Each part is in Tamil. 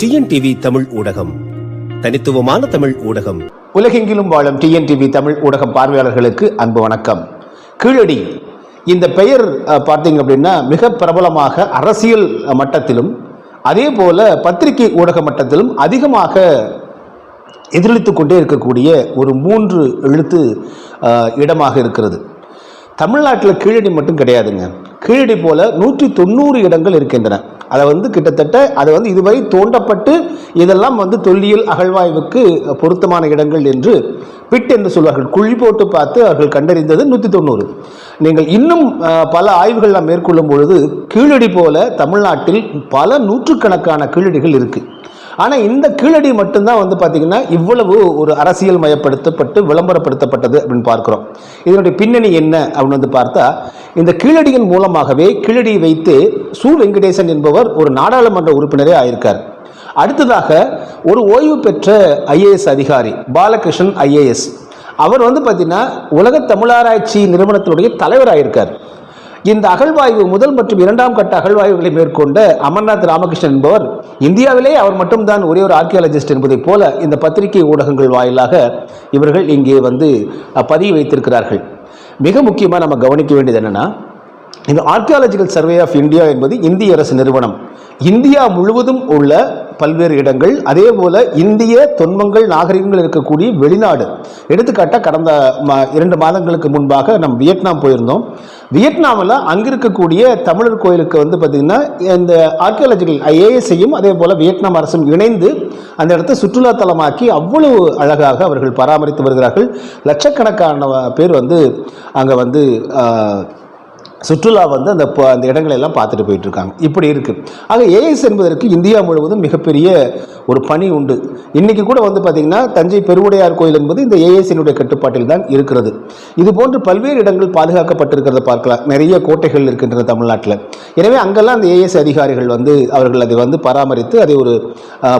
டிஎன்டிவி தமிழ் ஊடகம். தனித்துவமான தமிழ் ஊடகம். உலகெங்கிலும் வாழும் டிஎன்டிவி தமிழ் ஊடகம் பார்வையாளர்களுக்கு அன்பு வணக்கம். கீழடி இந்த பெயர் பார்த்தீங்க அப்படின்னா மிக பிரபலமாக அரசியல் மட்டத்திலும் அதே போல பத்திரிகை ஊடக மட்டத்திலும் அதிகமாக எதிரொலித்து கொண்டே இருக்கக்கூடிய ஒரு மூன்று எழுத்து இடமாக இருக்கிறது. தமிழ்நாட்டில் கீழடி மட்டும் கிடையாதுங்க. கீழடி போல நூற்றி தொண்ணூறு இடங்கள் இருக்கின்றன. அதை வந்து கிட்டத்தட்ட அதை வந்து இதுவரை தோண்டப்பட்டு இதெல்லாம் வந்து தொல்லியல் அகழ்வாய்வுக்கு பொருத்தமான இடங்கள் என்று பிட் என்று சொல்வார்கள். குழி போட்டு பார்த்து அவர்கள் கண்டறிந்தது நூற்றி தொண்ணூறு நீங்கள் இன்னும் பல ஆய்வுகள் நாம் மேற்கொள்ளும் பொழுது கீழடி போல தமிழ்நாட்டில் பல நூற்றுக்கணக்கான கீழடிகள் இருக்குது ஆனால் இந்த கீழடி மட்டும்தான் வந்து பார்த்திங்கன்னா இவ்வளவு ஒரு அரசியல் மயப்படுத்தப்பட்டு விளம்பரப்படுத்தப்பட்டது அப்படின்னு பார்க்குறோம். இதனுடைய பின்னணி என்ன அப்படின்னு வந்து பார்த்தா இந்த கீழடியின் மூலமாகவே கீழடியை வைத்து சு வெங்கடேசன் என்பவர் ஒரு நாடாளுமன்ற உறுப்பினரே ஆயிருக்கார். அடுத்ததாக ஒரு ஓய்வு பெற்ற ஐஏஎஸ் அதிகாரி பாலகிருஷ்ணன் ஐஏஎஸ். அவர் வந்து பார்த்தீங்கன்னா உலக தமிழாராய்ச்சி நிறுவனத்தினுடைய தலைவராயிருக்கார். இந்த அகழ்வாய்வு முதல் மற்றும் இரண்டாம் கட்ட அகழ்வாய்வுகளை மேற்கொண்ட அமர்நாத் ராமகிருஷ்ணன் என்பவர் இந்தியாவிலே அவர் மட்டும்தான் ஒரே ஒரு ஆர்கியாலஜிஸ்ட் என்பதைப் போல இந்த பத்திரிகை ஊடகங்கள் வாயிலாக இவர்கள் இங்கே வந்து பதிவு வைத்திருக்கிறார்கள். மிக முக்கியமாக நம்ம கவனிக்க வேண்டியது என்னென்னா இந்த ஆர்கியாலஜிக்கல் சர்வே ஆஃப் இந்தியா என்பது இந்திய அரசு நிறுவனம். இந்தியா முழுவதும் உள்ள பல்வேறு இடங்கள் அதே போல இந்திய தொன்மங்கள் நாகரிகங்கள் இருக்கக்கூடிய வெளிநாடு. எடுத்துக்காட்டாக கடந்த இரண்டு மாதங்களுக்கு முன்பாக நம் வியட்நாம் போயிருந்தோம். வியட்நாமில் அங்கே இருக்கக்கூடிய தமிழர் கோயிலுக்கு வந்து பார்த்திங்கன்னா இந்த ஆர்கியாலஜிக்கல் ஐஏஎஸ்ஐயும் அதே போல் வியட்நாம் அரசும் இணைந்து அந்த இடத்தை சுற்றுலா தலமாக்கி அவ்வளவு அழகாக அவர்கள் பராமரித்து வருகிறார்கள். லட்சக்கணக்கான பேர் வந்து அங்கே வந்து சுற்றுலா வந்து அந்த ப- அந்த இடங்களை எல்லாம் பார்த்துட்டு போயிட்டு இருக்காங்க இப்படி இருக்கு. ஆக ஏஎஸ் என்பதற்கு இந்தியா முழுவதும் மிகப்பெரிய ஒரு பணி உண்டு. இன்னைக்கு கூட வந்து பார்த்தீங்கன்னா தஞ்சை பெருவுடையார் கோயில் என்பது இந்த ஏஎஸ்னுடைய கட்டுப்பாட்டில் தான் இருக்கிறது. இது போன்று பல்வேறு இடங்கள் பாதுகாக்கப்பட்டிருக்கிறத பார்க்கலாம். நிறைய கோட்டைகள் இருக்கின்றன தமிழ்நாட்டில். எனவே அங்கெல்லாம் அந்த ஏஎஸ் அதிகாரிகள் வந்து அவர்கள் அதை வந்து பராமரித்து அதை ஒரு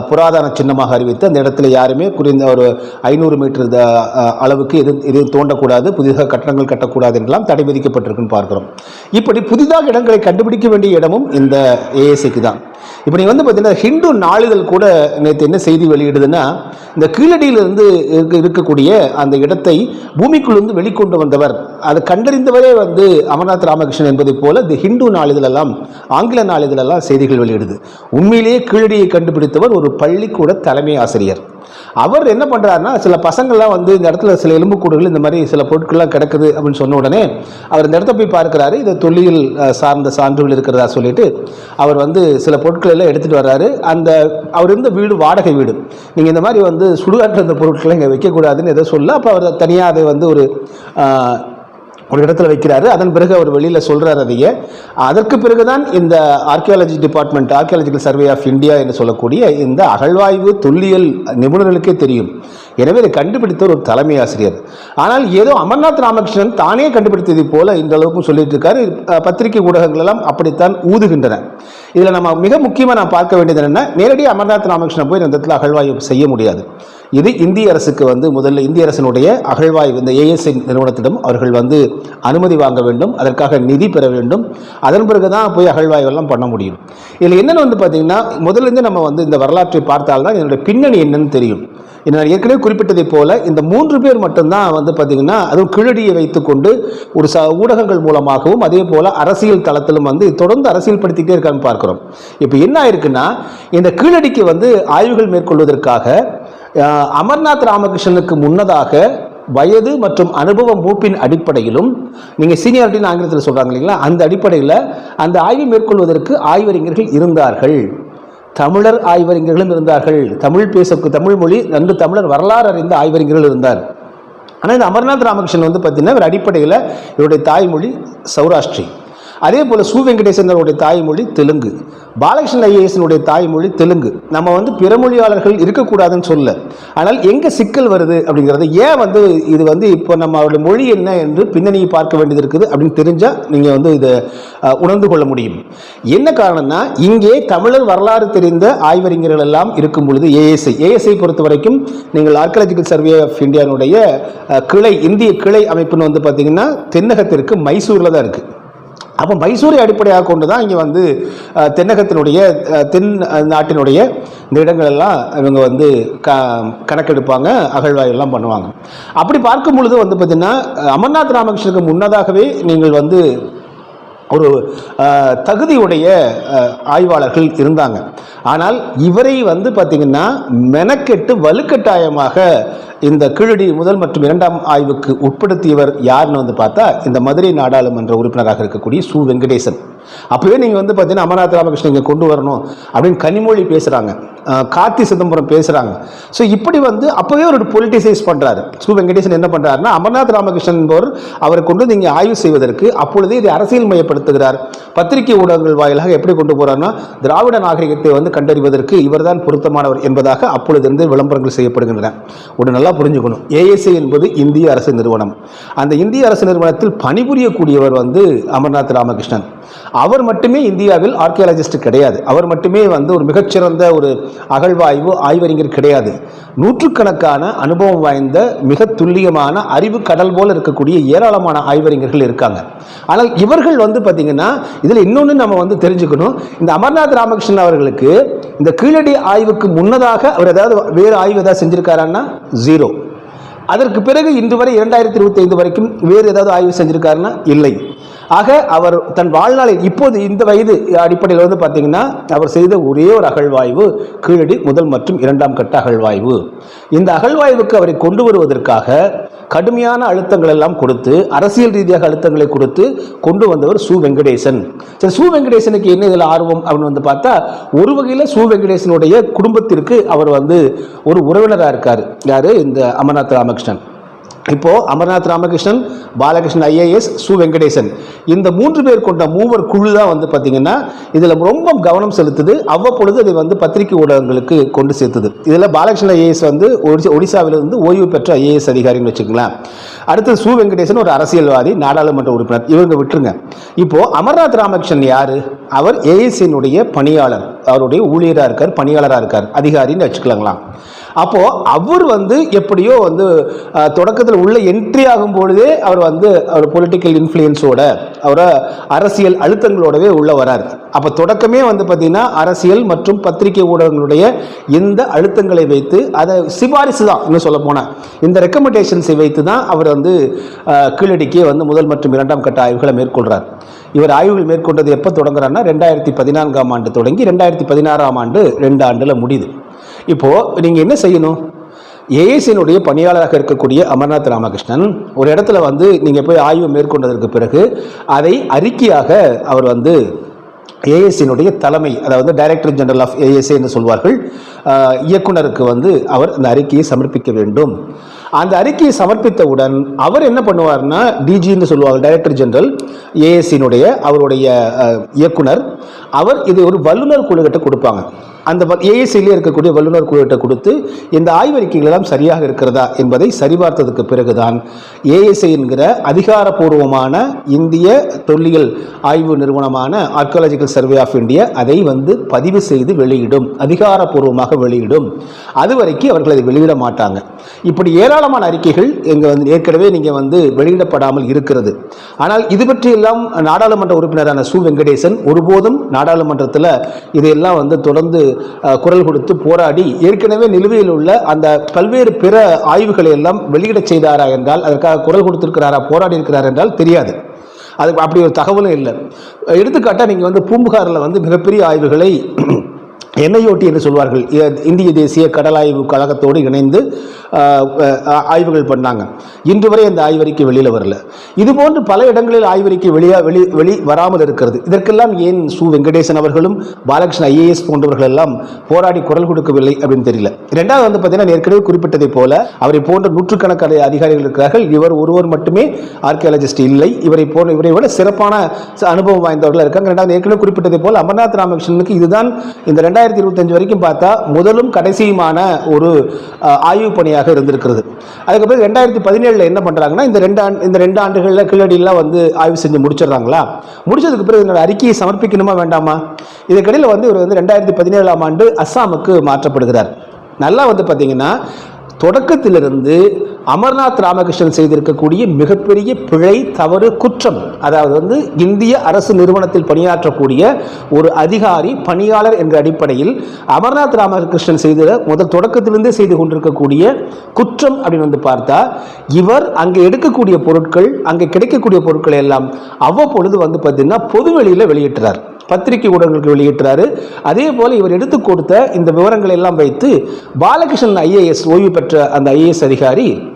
புராதன சின்னமாக அறிவித்து அந்த இடத்துல யாருமே குறைந்த ஒரு ஐநூறு மீட்டர் த- அளவுக்கு எது எதுவும் தோண்டக்கூடாது புதிதாக கட்டணங்கள் கட்டக்கூடாது என்றெல்லாம் தடை விதிக்கப்பட்டிருக்குன்னு பார்க்கிறோம். இப்படி புதிதாக இடங்களை கண்டுபிடிக்க வேண்டிய இடமும் இந்த ஏஎஸ்சிக்கு தான். இப்போ நீங்கள் வந்து பார்த்தீங்கன்னா ஹிந்து நாளிதழ் கூட நேற்று என்ன செய்தி வெளியிடுதுன்னா இந்த கீழடியிலிருந்து இருக்க இருக்கக்கூடிய அந்த இடத்தை பூமிக்குள்ளிருந்து வெளிக்கொண்டு வந்தவர். அதை கண்டறிந்தவரே வந்து அமர்நாத் ராமகிருஷ்ணன் என்பதை போல இந்த ஹிந்து நாளிதழெல்லாம் ஆங்கில நாளிதழெல்லாம் செய்திகள் வெளியிடுது. உண்மையிலேயே கீழடியை கண்டுபிடித்தவர் ஒரு பள்ளிக்கூட தலைமை ஆசிரியர். அவர் என்ன பண்ணுறாருன்னா சில பசங்கள்லாம் வந்து இந்த இடத்துல சில எலும்புக்கூடுகள் இந்த மாதிரி சில பொருட்கள்லாம் கிடக்குது அப்படின்னு சொன்ன உடனே அவர் இந்த இடத்த போய் பார்க்குறாரு. இது தொல்லியல் சார்ந்த சான்றுகள் இருக்கிறதா சொல்லிட்டு அவர் வந்து சில பொருட்கள் எல்லாம் எடுத்துகிட்டு வர்றாரு. அந்த அவர் இருந்த வீடு வாடகை வீடு. நீங்கள் இந்த மாதிரி வந்து சுடுகாட்டில் இருந்த பொருட்களை இங்கே வைக்கக்கூடாதுன்னு எதோ சொல்ல அப்போ அவர் தனியாக அதை வந்து ஒரு ஒரு இடத்துல வைக்கிறாரு. அதன் பிறகு அவர் வெளியில் சொல்கிறார் அதையே. அதற்கு பிறகுதான் இந்த archaeology department archaeological survey of India என்று சொல்லக்கூடிய இந்த அகழ்வாய்வு தொல்லியல் நிபுணர்களுக்கே தெரியும். எனவே இதை கண்டுபிடித்தவர் ஒரு தலைமை ஆசிரியர். ஆனால் ஏதோ அமர்நாத் ராமகிருஷ்ணன் தானே கண்டுபிடித்தது போல இந்த அளவுக்கும் சொல்லிட்டு இருக்காரு. பத்திரிகை ஊடகங்கள் எல்லாம் அப்படித்தான் ஊதுகின்றன. இதில் நம்ம மிக முக்கியமாக நான் பார்க்க வேண்டியது என்னன்னா நேரடியாக அமர்நாத் ராமகிருஷ்ணன் போய் இந்த இடத்துல அகழ்வாய்வு செய்ய முடியாது. இது இந்திய அரசுக்கு வந்து முதல்ல இந்திய அரசினுடைய அகழ்வாய்வு இந்த ஏஎஸ்ஐ நிறுவனத்திடம் அவர்கள் வந்து அனுமதி வாங்க வேண்டும் அதற்காக நிதி பெற வேண்டும். அதன் பிறகு தான் போய் அகழ்வாய்வெல்லாம் பண்ண முடியும். இதில் என்னென்னு வந்து பார்த்தீங்கன்னா முதலிருந்து நம்ம வந்து இந்த வரலாற்றை பார்த்தால்தான் இதனுடைய பின்னணி என்னன்னு தெரியும். நான் ஏற்கனவே குறிப்பிட்டதைப் போல இந்த மூன்று பேர் மட்டும்தான் வந்து பார்த்தீங்கன்னா அதுவும் கீழடியை வைத்துக்கொண்டு ஒரு ச ஊடகங்கள் மூலமாகவும் அதே போல் அரசியல் தளத்திலும் வந்து தொடர்ந்து அரசியல் படுத்திக்கிட்டே இருக்கான்னு பார்க்குறோம். இப்போ என்ன ஆயிருக்குன்னா இந்த கீழடிக்கு வந்து ஆய்வுகள் மேற்கொள்வதற்காக அமர்நாத் ராமகிருஷ்ணனுக்கு முன்னதாக வயது மற்றும் அனுபவ மூப்பின் அடிப்படையிலும் நீங்கள் சீனியாரிட்டின்னு ஆங்கிலத்தில் சொல்கிறாங்க இல்லைங்களா? அந்த அடிப்படையில் அந்த ஆய்வை மேற்கொள்வதற்கு ஆய்வறிஞர்கள் இருந்தார்கள். தமிழர் ஆய்வறிஞர்களும் இருந்தார்கள். தமிழ் பேச தமிழ் மொழி நன்கு தமிழர் வரலாறு அறிந்த ஆய்வறிஞர்கள் இருந்தார். ஆனால் இந்த அமர்நாத் ராமகிருஷ்ணன் வந்து பார்த்தீங்கன்னா இவர் அடிப்படையில் இவருடைய தாய்மொழி சௌராஷ்டிரி. அதே போல் சு வெங்கடேசனுடைய தாய்மொழி தெலுங்கு. பாலகிருஷ்ணன் ஐஏஎஸ்னுடைய தாய்மொழி தெலுங்கு. நம்ம வந்து பிற மொழியாளர்கள் இருக்கக்கூடாதுன்னு சொல்ல ஆனால் எங்கே சிக்கல் வருது அப்படிங்கிறது ஏன் வந்து இது வந்து இப்போ நம்ம அவருடைய மொழி என்ன என்று பின்னணியை பார்க்க வேண்டியது இருக்குது அப்படின்னு தெரிஞ்சால் நீங்கள் வந்து இதை உணர்ந்து கொள்ள முடியும். என்ன காரணம்னா இங்கே தமிழர் வரலாறு தெரிந்த ஆய்வறிஞர்கள் எல்லாம் இருக்கும் பொழுது ஏஎஸ்ஐ. ஏஎஸ்ஐ பொறுத்த வரைக்கும் நீங்கள் ஆர்கியாலஜிக்கல் சர்வே ஆஃப் இந்தியானுடைய கிளை இந்திய கிளை அமைப்புன்னு வந்து பார்த்தீங்கன்னா தென்னகத்திற்கு மைசூரில் தான் இருக்குது அப்போ மைசூரை அடிப்படையாக கொண்டு தான் இங்கே வந்து தென்னகத்தினுடைய தென் நாட்டினுடைய இந்த இடங்களெல்லாம் இவங்க வந்து க கணக்கெடுப்பாங்க அகழ்வாயெல்லாம் பண்ணுவாங்க. அப்படி பார்க்கும் பொழுது வந்து பார்த்திங்கன்னா அமர்நாத் ராமகிருஷ்ணனுக்கு முன்னதாகவே நீங்கள் வந்து ஒரு தகுதியுடைய ஆய்வாளர்கள் இருந்தாங்க. ஆனால் இவரை வந்து பார்த்திங்கன்னா மெனக்கெட்டு வலுக்கட்டாயமாக இந்த கீழடி முதல் மற்றும் இரண்டாம் ஆய்வுக்கு உட்படுத்தியவர் யாருன்னு வந்து பார்த்தா இந்த மதுரை நாடாளுமன்ற உறுப்பினராக இருக்கக்கூடிய சு. வெங்கடேசன். அப்போவே நீங்கள் வந்து பார்த்தீங்கன்னா அமர்நாத் ராமகிருஷ்ணன் இங்கே கொண்டு வரணும் அப்படின்னு கனிமொழி பேசுகிறாங்க கார்த்தி சிதம்பரம் பேசுகிறாங்க ஸோ இப்படி வந்து அப்போவே ஒரு பொலிட்டிசைஸ் பண்ணுறாரு சு. வெங்கடேசன் என்ன பண்ணுறாருன்னா அமர்நாத் ராமகிருஷ்ணன் என்பவர் அவரை கொண்டு வந்து இங்கே ஆய்வு செய்வதற்கு அப்பொழுதே இதை அரசியல் மையப்படுத்துகிறார். பத்திரிகை ஊடகங்கள் வாயிலாக எப்படி கொண்டு போகிறாருன்னா திராவிட நாகரிகத்தை வந்து கண்டறிவதற்கு இவர்தான் பொருத்தமானவர் என்பதாக அப்பொழுதிருந்து விளம்பரங்கள் செய்யப்படுகின்றன. ஒன்று நல்லா புரிஞ்சுக்கணும். ஏஎஸ்ஐ என்பது இந்திய அரசு நிறுவனம். அந்த இந்திய அரசு நிறுவனத்தில் பணிபுரியக்கூடியவர் வந்து அமர்நாத் ராமகிருஷ்ணன். அவர் மட்டுமே இந்தியாவில் ஆர்கியாலஜிஸ்ட் கிடையாது. அவர் மட்டுமே வந்து ஒரு மிகச்சிறந்த ஒரு அகழ்வாய்வு ஆய்வறிஞர் கிடையாது. நூற்றுக்கணக்கான அனுபவம் வாய்ந்த மிக துல்லியமான அறிவு கடல் போல இருக்கக்கூடிய ஏராளமான ஆய்வறிஞர்கள் இருக்காங்க. ஆனால் இவர்கள் வந்து பார்த்தீங்கன்னா இதில் இன்னொன்று நம்ம வந்து தெரிஞ்சுக்கணும். இந்த அமர்நாத் ராமகிருஷ்ணன் அவர்களுக்கு இந்த கீழடி ஆய்வுக்கு முன்னதாக அவர் ஏதாவது வேறு ஆய்வு ஏதாவது செஞ்சுருக்காரான்னா? ஜீரோ அதற்கு பிறகு இன்று வரை இரண்டாயிரத்தி இருபத்தி ஐந்து வரைக்கும் வேறு ஏதாவது ஆய்வு செஞ்சிருக்காருன்னா? இல்லை. ஆக அவர் தன் வாழ்நாளில் இப்போது இந்த வயது அடிப்படையில் வந்து பார்த்தீங்கன்னா அவர் செய்த ஒரே ஒரு அகழ்வாய்வு கீழடி முதல் மற்றும் இரண்டாம் கட்ட அகழ்வாய்வு. இந்த அகழ்வாய்வுக்கு அவரை கொண்டு வருவதற்காக கடுமையான அழுத்தங்கள் எல்லாம் கொடுத்து அரசியல் ரீதியாக அழுத்தங்களை கொடுத்து கொண்டு வந்தவர் சு வெங்கடேசன். சரி சு வெங்கடேசனுக்கு என்ன இதில் ஆர்வம் அப்படின்னு வந்து பார்த்தா ஒரு வகையில் சு வெங்கடேசனுடைய குடும்பத்திற்கு அவர் வந்து ஒரு உறவினராக இருக்கார். யார்? இந்த அமர்நாத் ராமகிருஷ்ணன். இப்போது அமர்நாத் ராமகிருஷ்ணன் பாலகிருஷ்ணன் ஐஏஎஸ் சு. வெங்கடேசன். இந்த மூன்று பேர் கொண்ட மூவர் குழு தான் வந்து பார்த்திங்கன்னா இதில் ரொம்ப கவனம் செலுத்துது. அவ்வப்பொழுது அதை வந்து பத்திரிகை ஊடகங்களுக்கு கொண்டு சேர்த்துது. இதில் பாலகிருஷ்ணன் ஐஏஎஸ் வந்து ஒடிசா ஒடிசாவிலிருந்து ஓய்வு பெற்ற ஐஏஎஸ் அதிகாரின்னு வச்சுக்கலாம் அடுத்தது சு. வெங்கடேசன் ஒரு அரசியல்வாதி நாடாளுமன்ற உறுப்பினர். இவங்க விட்டுருங்க. இப்போது அமர்நாத் ராமகிருஷ்ணன் யார்? அவர் ஏஎஸ்சியினுடைய பணியாளர். அவருடைய ஊழியராக இருக்கார் பணியாளராக இருக்கார் அதிகாரின்னு வச்சுக்கலாங்களாம். அப்போ அவர் வந்து எப்படியோ வந்து தொடக்கத்தில் உள்ள என்ட்ரி ஆகும் பொழுதே அவர் வந்து அவர் பொலிட்டிக்கல் இன்ஃப்ளூயன்ஸோட அவரை அரசியல் அழுத்தங்களோடவே உள்ள வரார். அப்போ தொடக்கமே வந்து பார்த்தீங்கன்னா அரசியல் மற்றும் பத்திரிகை ஊடகங்களுடைய இந்த அழுத்தங்களை வைத்து அதை சிபாரிசு தான் இன்னும் சொல்ல போனால் இந்த ரெக்கமெண்டேஷன்ஸை வைத்து தான் அவர் வந்து கீழடிக்கே வந்து முதல் மற்றும் இரண்டாம் கட்ட ஆய்வுகளை மேற்கொள்கிறார் இவர் ஆய்வுகள் மேற்கொண்டது எப்போ தொடங்குறாருன்னா ரெண்டாயிரத்தி பதினான்காம் ஆண்டு தொடங்கி ரெண்டாயிரத்தி பதினாறாம் ஆண்டு ரெண்டு ஆண்டில் முடியுது. இப்போது நீங்கள் என்ன செய்யணும்? ஏஎஸ்சியினுடைய பணியாளராக இருக்கக்கூடிய அமர்நாத் ராமகிருஷ்ணன் ஒரு இடத்துல வந்து நீங்கள் போய் ஆய்வு மேற்கொண்டதற்கு பிறகு அதை அறிக்கையாக அவர் வந்து ஏஎஸ்சியினுடைய தலைமை அதாவது டைரக்டர் ஜெனரல் ஆஃப் ஏஎஸ்ஏ என்று சொல்வார்கள் ஆஹ், இயக்குனருக்கு வந்து அவர் அந்த அறிக்கையை சமர்ப்பிக்க வேண்டும். அந்த அறிக்கையை சமர்ப்பித்தவுடன் அவர் என்ன பண்ணுவார்னா டிஜின்னு சொல்லுவாங்க டைரக்டர் ஜெனரல் ஏஎஸ்சியினுடைய அவருடைய இயக்குனர் அவர் இது ஒரு வல்லுநர் குழுக்கிட்ட கொடுப்பாங்க. அந்த ஏஎஸ்சியிலே இருக்கக்கூடிய வல்லுநர் குழுவிட்ட கொடுத்து இந்த ஆய்வறிக்கைகள் எல்லாம் சரியாக இருக்கிறதா என்பதை சரிபார்த்ததுக்கு பிறகுதான் ஏஎஸ்ஐ என்கிற அதிகாரப்பூர்வமான இந்திய தொல்லியல் ஆய்வு நிறுவனமான ஆர்கியாலஜிக்கல் சர்வே ஆஃப் இந்தியா அதை வந்து பதிவு செய்து வெளியிடும் அதிகாரப்பூர்வமாக வெளியிடும். அது வரைக்கும் அவர்கள் அதை வெளியிட மாட்டாங்க. இப்படி ஏராளமான அறிக்கைகள் இங்கே வந்து ஏற்கனவே நீங்கள் வந்து வெளியிடப்படாமல் இருக்கிறது. ஆனால் இது பற்றியெல்லாம் நாடாளுமன்ற உறுப்பினரான சு வெங்கடேசன் ஒருபோதும் நாடாளுமன்றத்தில் இதையெல்லாம் வந்து தொடர்ந்து குரல் கொடுத்து போராடி ஏற்கனவே நிலுவையில் உள்ள அந்த பல்வேறு பிற ஆய்வுகளை எல்லாம் வெளியிடச் செய்தாரா என்றால் அதற்காக குரல் கொடுத்திருக்கிறாரா போராடி இருக்கிறார் என்றால் தெரியாது. அது அப்படி ஒரு தகவலும் இல்லை. எடுத்துக்காட்டாக நீங்கள் வந்து பூம்புகாரில் வந்து மிகப்பெரிய ஆய்வுகளை என்ஐஓடி என்று சொல்வார்கள். இந்திய தேசிய கடலாய்வு கழகத்தோடு இணைந்து ஆய்வுகள் பண்ணாங்க. இன்று வரை அந்த ஆய்வறிக்கை வெளியில் வரல. இது போன்று பல இடங்களில் ஆய்வறிக்கை வெளியாக வெளி வெளி வராமல் இருக்கிறது. இதற்கெல்லாம் ஏன் சு வெங்கடேசன் அவர்களும் பாலகிருஷ்ணன் ஐஏஎஸ் போன்றவர்கள் எல்லாம் போராடி குரல் கொடுக்கவில்லை அப்படின்னு தெரியல. ரெண்டாவது வந்து பார்த்தீங்கன்னா ஏற்கனவே குறிப்பிட்டதை போல அவரை போன்ற நூற்றுக்கணக்கான அதிகாரிகள் இருக்கிறார்கள். இவர் ஒருவர் மட்டுமே ஆர்கியாலஜிஸ்ட் இல்லை. இவரை போன்ற இவரை விட சிறப்பான ச- அனுபவம் வாய்ந்தவர்கள் இருக்காங்க. ரெண்டாவது ஏற்கனவே குறிப்பிட்டதை போல் அமர்நாத் ராமகிருஷ்ணனுக்கு இதுதான் இந்த ரெண்டாயிரத்தி இருபத்தஞ்சு வரைக்கும் பார்த்தா முதலும் கடைசியுமான ஒரு ஆய்வு பணியாக இருந்திருக்கிறது. அதுக்கப்புறம் ரெண்டாயிரத்தி பதினேழில் என்ன பண்ணுறாங்கன்னா இந்த ரெண்டு ஆண்டு இந்த ரெண்டு ஆண்டுகளில் கீழடியெல்லாம் வந்து ஆய்வு செஞ்சு முடிச்சிடுறாங்களா? முடிச்சதுக்கு பிறகு என்னோட அறிக்கையை சமர்ப்பிக்கணுமா வேண்டாமா? இதுக்கடையில் வந்து இவர் வந்து ரெண்டாயிரத்தி பதினேழாம் ஆண்டு அஸ்ஸாமுக்கு மாற்றப்படுகிறார். நல்லா வந்து பார்த்தீங்கன்னா தொடக்கத்திலிருந்து அமர்நாத் ராமகிருஷ்ணன் செய்திருக்கக்கூடிய மிகப்பெரிய பிழை தவறு குற்றம் அதாவது வந்து இந்திய அரசு நிறுவனத்தில் பணியாற்றக்கூடிய ஒரு அதிகாரி பணியாளர் என்ற அடிப்படையில் அமர்நாத் ராமகிருஷ்ணன் செய்த முதல் தொடக்கத்திலிருந்தே செய்து கொண்டிருக்கக்கூடிய குற்றம் அப்படின்னு வந்து பார்த்தா இவர் அங்கே எடுக்கக்கூடிய பொருட்கள் அங்கே கிடைக்கக்கூடிய பொருட்களை எல்லாம் அவ்வப்பொழுது வந்து பார்த்தீங்கன்னா பொது வெளியில் வெளியிட்டுறார். பத்திரிகை ஊடகங்களுக்கு வெளியிட்டாரு அதே போல இவர் எடுத்து கொடுத்த இந்த விவரங்களை எல்லாம் வைத்து பாலகிருஷ்ணன் ஐஏஎஸ் ஓய்வு பெற்ற அந்த ஐஏஎஸ் அதிகாரி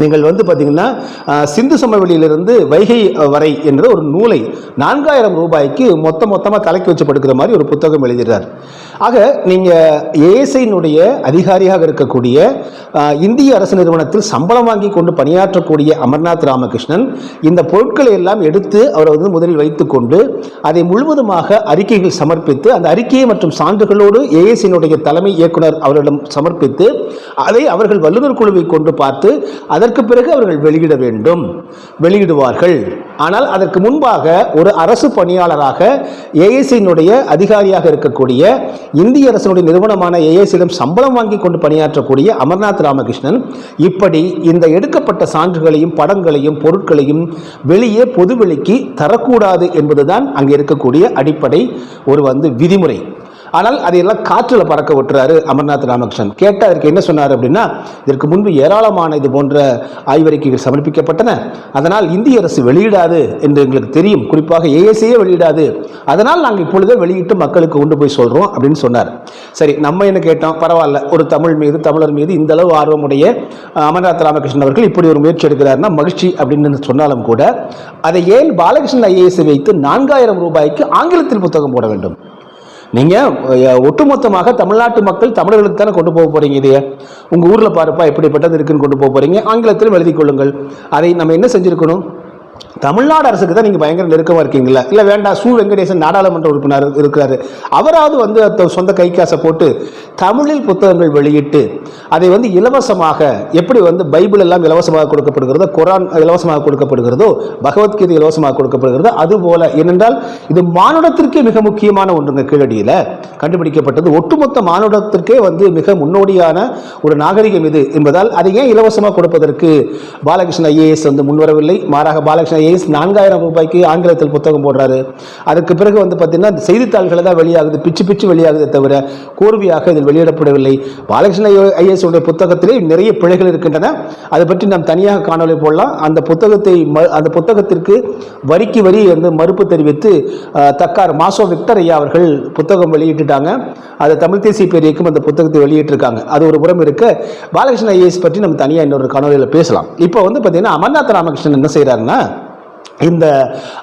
நீங்கள் வந்து பார்த்தீங்கன்னா சிந்து சமவெளியிலிருந்து வைகை வரை என்ற ஒரு நூலை நான்காயிரம் ரூபாய்க்கு மொத்த மொத்தமாக தலைக்கு வச்சு படுக்கிற மாதிரி ஒரு புத்தகம் எழுதுகிறார் ஆக நீங்கள் ஏஎஸ்ஐனுடைய அதிகாரியாக இருக்கக்கூடிய இந்திய அரசு நிறுவனத்தில் சம்பளம் வாங்கி கொண்டு பணியாற்றக்கூடிய அமர்நாத் ராமகிருஷ்ணன் இந்த பொருட்களை எல்லாம் எடுத்து அவர் வந்து முதலில் வைத்துக்கொண்டு அதை முழுவதுமாக அறிக்கைகள் சமர்ப்பித்து அந்த அறிக்கையை மற்றும் சான்றுகளோடு ஏஎஸ்ஐனுடைய தலைமை இயக்குனர் அவர்களிடம் சமர்ப்பித்து அதை அவர்கள் வல்லுநர் குழுவை கொண்டு பார்த்து அதற்கு பிறகு அவர்கள் வெளியிட வேண்டும். வெளியிடுவார்கள். ஆனால் அதற்கு முன்பாக ஒரு அரசு பணியாளராக ஏஎஸ்ஐனுடைய அதிகாரியாக இருக்கக்கூடிய இந்திய அரசினுடைய நிறுவனமான ஏஎஸ்சியிடம் சம்பளம் வாங்கி கொண்டு பணியாற்றக்கூடிய அமர்நாத் ராமகிருஷ்ணன் இப்படி இந்த எடுக்கப்பட்ட சான்றுகளையும் படங்களையும் பொருட்களையும் வெளியே பொதுவெளிக்கு தரக்கூடாது என்பதுதான் அங்கே இருக்கக்கூடிய அடிப்படை ஒரு வந்து விதிமுறை. ஆனால் அதையெல்லாம் காற்றில் பறக்க விட்டுறாரு அமர்நாத் ராமகிருஷ்ணன். கேட்டால் அதற்கு என்ன சொன்னார் அப்படின்னா இதற்கு முன்பு ஏராளமான இது போன்ற ஆய்வறிக்கைகள் சமர்ப்பிக்கப்பட்டன. அதனால் இந்திய அரசு வெளியிடாது என்று எங்களுக்கு தெரியும். குறிப்பாக ஏஎஸ்ஏயே வெளியிடாது. அதனால் நாங்கள் இப்பொழுதே வெளியிட்டு மக்களுக்கு கொண்டு போய் சொல்கிறோம் அப்படின்னு சொன்னார். சரி நம்ம என்ன கேட்டோம்? பரவாயில்ல. ஒரு தமிழ் மீது தமிழர் மீது இந்த அளவு ஆர்வமுடைய அமர்நாத் ராமகிருஷ்ணன் அவர்கள் இப்படி ஒரு முயற்சி எடுக்கிறார்னா மகிழ்ச்சி அப்படின்னு சொன்னாலும் கூட அதை ஏன் பாலகிருஷ்ணன் ஐஏஎஸ் வைத்து நான்காயிரம் ரூபாய்க்கு ஆங்கிலத்தில் புத்தகம் போட வேண்டும்? நீங்கள் ஒட்டுமொத்தமாக தமிழ்நாட்டு மக்கள் தமிழர்களுக்கு தானே கொண்டு போக போகிறீங்க இதையே? உங்கள் ஊரில் பாருப்பா எப்படிப்பட்டது இருக்குன்னு கொண்டு போக போகிறீங்க ஆங்கிலத்திலும் எழுதி கொள்ளுங்கள். அதை நம்ம என்ன செஞ்சுருக்கணும்? தமிழ்நாடு அரசுக்கு தான் நீங்கள் பயங்கர நெருக்கமாக இருக்கீங்களா இல்லை வேண்டாம் சு. வெங்கடேசன் நாடாளுமன்ற உறுப்பினர் இருக்கிறாரு. அவராவது வந்து அந்த சொந்த கை காசை போட்டு தமிழில் புத்தகங்கள் வெளியிட்டு அதை வந்து இலவசமாக எப்படி வந்து பைபிள் எல்லாம் இலவசமாக கொடுக்கப்படுகிறதோ குரான் இலவசமாக கொடுக்கப்படுகிறதோ பகவத்கீதை இலவசமாக கொடுக்கப்படுகிறதோ அதுபோல ஏனென்றால் இது மானுடத்திற்கே மிக முக்கியமான ஒன்றுங்க கீழடியில் கண்டுபிடிக்கப்பட்டது ஒட்டுமொத்த மானுடத்திற்கே வந்து மிக முன்னோடியான ஒரு நாகரிகம் இது என்பதால் அதை ஏன் இலவசமாக கொடுப்பதற்கு பாலகிருஷ்ணன் ஐஏஎஸ் வந்து முன்வரவில்லை? மாறாக பாலகிருஷ்ணன் ஐஏஎஸ் நான்காயிரம் ரூபாய்க்கு ஆங்கிலத்தில் புத்தகம் போடுறாரு. அதுக்கு பிறகு வந்து பார்த்தீங்கன்னா செய்தித்தாள்களை தான் வெளியாகுது. பிச்சு பிச்சு வெளியாகுதே தவிர கோர்வையாக இதில் வெளியிடப்படவில்லை. பாலகிருஷ்ணன் ஐஏஎஸ் உடைய புத்தகத்திலே நிறைய பிழைகள் இருக்கின்றன. அதை பற்றி நாம் தனியாக காணொலி போடலாம். அந்த புத்தகத்தை ம- அந்த புத்தகத்திற்கு வரிக்கு வரி வந்து மறுப்பு தெரிவித்து தக்கார் மாசோ விக்டர் ஐயா அவர்கள் புத்தகம் வெளியிட்டுட்டாங்க. அது தமிழ் தேசிய பேரியக்கும் அந்த புத்தகத்தை வெளியிட்டிருக்காங்க. அது ஒரு புறம் இருக்க பாலகிருஷ்ணன் ஐஏஎஸ் பற்றி நம்ம தனியாக இன்னொரு காணொலியில் பேசலாம். இப்போ வந்து பார்த்தீங்கன்னா அமர்நாத் ராமகிருஷ்ணன் என்ன செய்கிறாருன்னா இந்த